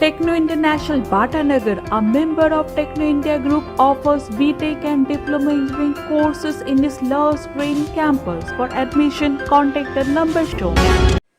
Techno International Bhatanagar, a member of Techno India Group, offers BTEC and Diploma Engineering courses in its Love Green campus. For admission, contact the number shown.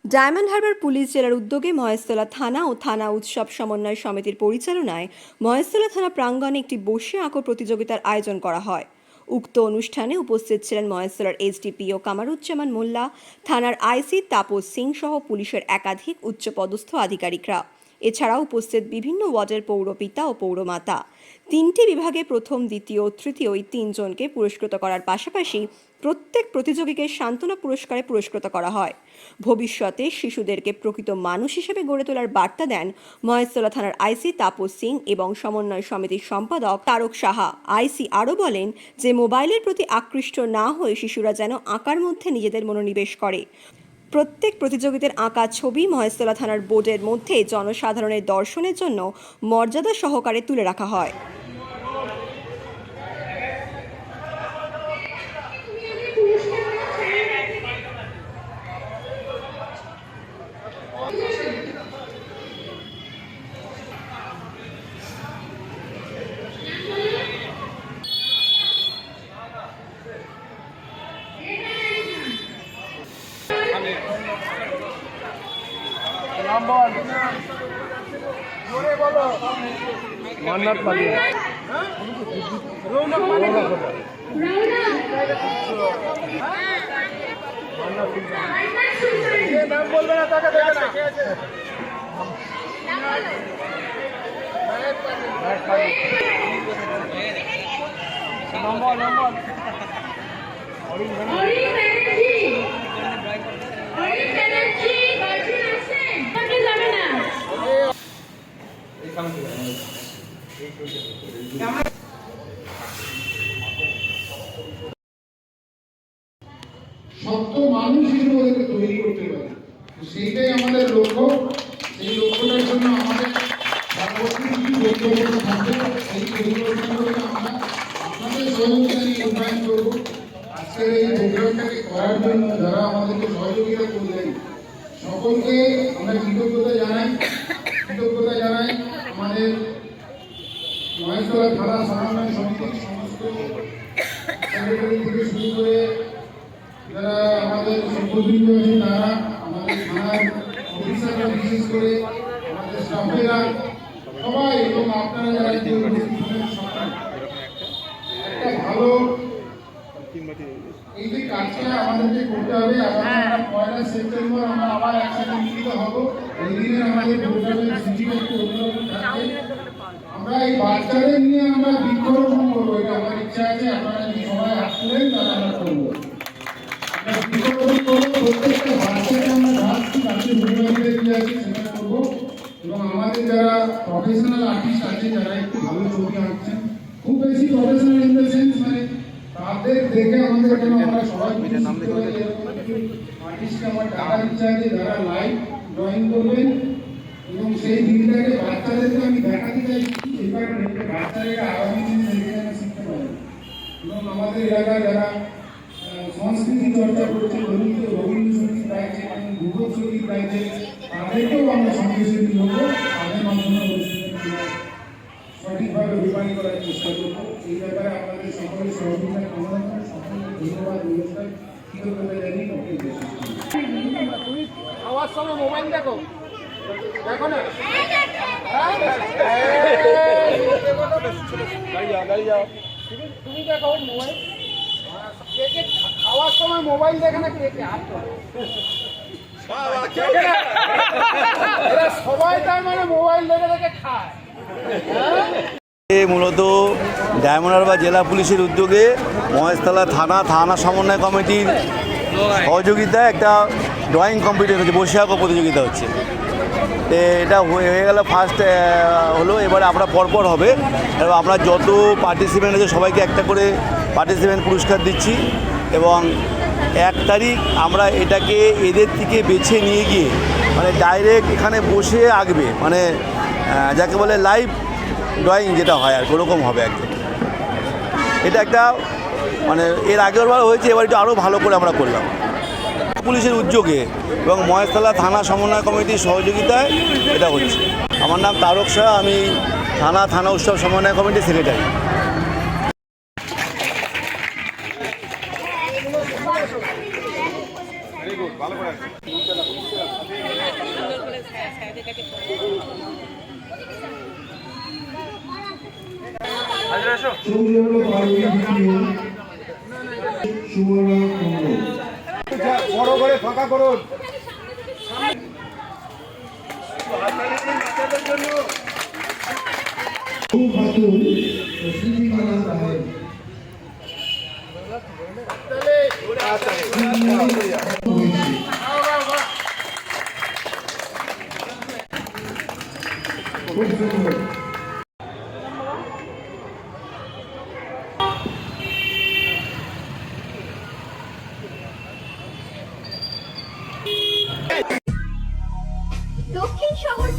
Diamond Harbour police জেলার উদ্যোগে মহেশতলা থানা ও থানা উৎসব সমন্বয় সমিতির পরিচালনায় মহেশতলা থানা প্রাঙ্গণে একটি বসে আঁকো প্রতিযোগিতার আয়োজন করা হয় উক্ত অনুষ্ঠানে উপস্থিত ছিলেন মহেশতলার এসডিপিও কামারুজ্জামান মোল্লা থানার আইসি তাপস সিং সহ পুলিশের একাধিক উচ্চপদস্থ আধিকারিকরা এছাড়াও উপস্থিত বিভিন্ন ওয়ার্ডের পৌরপিতা ও পৌরমাতা। তিনটি বিভাগে প্রথম, দ্বিতীয় তৃতীয় এই তিনজনকে পুরস্কৃত করার পাশাপাশি প্রত্যেক প্রতিযোগীকে সান্ত্বনা পুরস্কারে পুরস্কৃত করা হয়। ভবিষ্যতে শিশুদেরকে প্রকৃত মানুষ হিসেবে গড়ে তোলার বার্তা দেন মহেশতলা থানার আইসি তাপস সিং এবং সমন্বয় সমিতির সম্পাদক তারক সাহা। আইসি আরও বলেন যে, মোবাইলের প্রতি আকৃষ্ট না হয়ে শিশুরা যেন আঁকার মধ্যে নিজেদের মনোনিবেশ করে। প্রত্যেক প্রতিযোগিতার আঁকা ছবি মহেশতলা থানার বোর্ডের মধ্যে জনসাধারণের দর্শনের জন্য মর্যাদা সহকারে তুলে রাখা হয়। মান্নাত পালিয়ে নাম বলবে না তাকে দেবে না নম্বর নম্বর হরি ব্যানার্জি শক্ত মানুষ হিসেবে তৈরি করতে পারি। সেইটাই আমাদের লক্ষ্য। সেই লক্ষ্যটার জন্য আমাদের করার জন্য যারা আমাদেরকে সহযোগিতা করলেন, সকলকে আমরা কৃতজ্ঞতা জানাই। জানাই আমাদের মহেশতলা থানা সমন্বয় সমিতির সমস্ত সেক্রেটারি থেকে শুরু করে যারা আমাদের সভ্যবৃন্দ আছে তারা আমাদের থানার অফিসাররা বিশেষ করে আমাদের স্টাফেরা সবাই এবং আপনারা যারা যে একটা ভালো এই যে কাজটা আমাদেরকে করতে হবে আগামী পয়লা সেপ্টেম্বর আমরা আবার একসাথে মিলিত হব। এই দিনে আমাদের প্রোগ্রামের অন্যরকম এই বাচ্চাদের নিয়ে আমরা বৃক্ষরোপণ করব, এটা আমার ইচ্ছা আছে, আপনারা যদি হাত তুলেন তাহলে আমরা করব। আমরা বৃক্ষরোপণ করব, প্রত্যেকটা বাচ্চাকে আমরা গাছ গাছের অভিভাবকদের দিয়ে আছে, সেটা করব। এবং আমাদের যারা প্রফেশনাল আর্টিস্ট আছে, যারা একটু ভালো ছবি আঁকছেন, খুব বেশি প্রফেশনাল ইন দ্য সেন্স মানে তাদের দেখে আমাদের যেন আমরা সবাই আর্টিস্টকে আমার টাকার ইচ্ছা আছে, যারা লাইভ ড্রয়িং করবেন এবং সেই দিনটাকে বাচ্চাদেরকে আমি দেখাতে চাই এই কারণে যে বাচ্চাদেরকে আগামী দিনে দেখে যেন শিখতে পারে এবং আমাদের এলাকায় যারা সংস্কৃতি চর্চা করছে, রবীন্দ্র রবীন্দ্রসঙ্গীত গাইছে, এবং ভূগোল সংগীত গাইছে, তাদেরকেও আমরা সঙ্গে সঙ্গে নেব, তাদের মাধ্যমে সঠিকভাবে রূপায়ণ করার চেষ্টা করব। এই ব্যাপারে আপনাদের সকলের সহযোগিতা কামনা করে সকলকে ধন্যবাদ অনুষ্ঠান কৃতজ্ঞতা তুমি খাওয়ার সময় মোবাইল দেখো। মূলত ডায়মন্ড হারবার জেলা পুলিশের উদ্যোগে মহেশতলা থানা থানা সমন্বয় কমিটির সহযোগিতায় একটা ড্রয়িং কম্পিটিশন হচ্ছে বসে আঁকো প্রতিযোগিতা হচ্ছে। এটা হয়ে গেল ফার্স্ট হলো, এবারে আমরা পরপর হবে। এবার আমরা যত পার্টিসিপেন্ট আছে, সবাইকে একটা করে পার্টিসিপেন্ট পুরস্কার দিচ্ছি। এবং এক তারিখ আমরা এটাকে এদের থেকে বেছে নিয়ে গিয়ে মানে ডাইরেক্ট এখানে বসে আঁকবে। মানে যাকে বলে লাইভ ড্রয়িং যেটা হয় আর ওরকম হবে একদম এটা একটা মানে এর আগের বার হয়েছে, এবার একটু আরও ভালো করে আমরা করলাম। পুলিশের উদ্যোগে এবং মহেশতলা থানা সমন্বয় কমিটির সহযোগিতায় এটা হচ্ছে। আমার নাম তারক শাহ আমি থানা থানা উৎসব সমন্বয় কমিটির সেক্রেটারি ছবিগুলো করে ফাঁকা করুন। খুব Khatun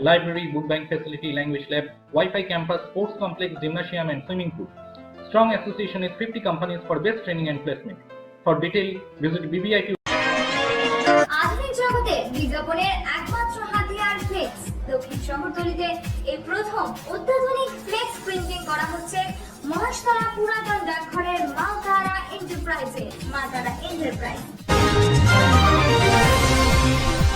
library, book bank facility, language lab, Wi-Fi campus, sports complex, gymnasium, and swimming pool. Strong association with 50 companies for best training and placement. For detail, visit এই প্রথম প্রিন্টিং করা হচ্ছে মহাশতলা পুরাতন ডাকঘরের মা তারা এন্টারপ্রাইজে মা তারা এন্টারপ্রাইজ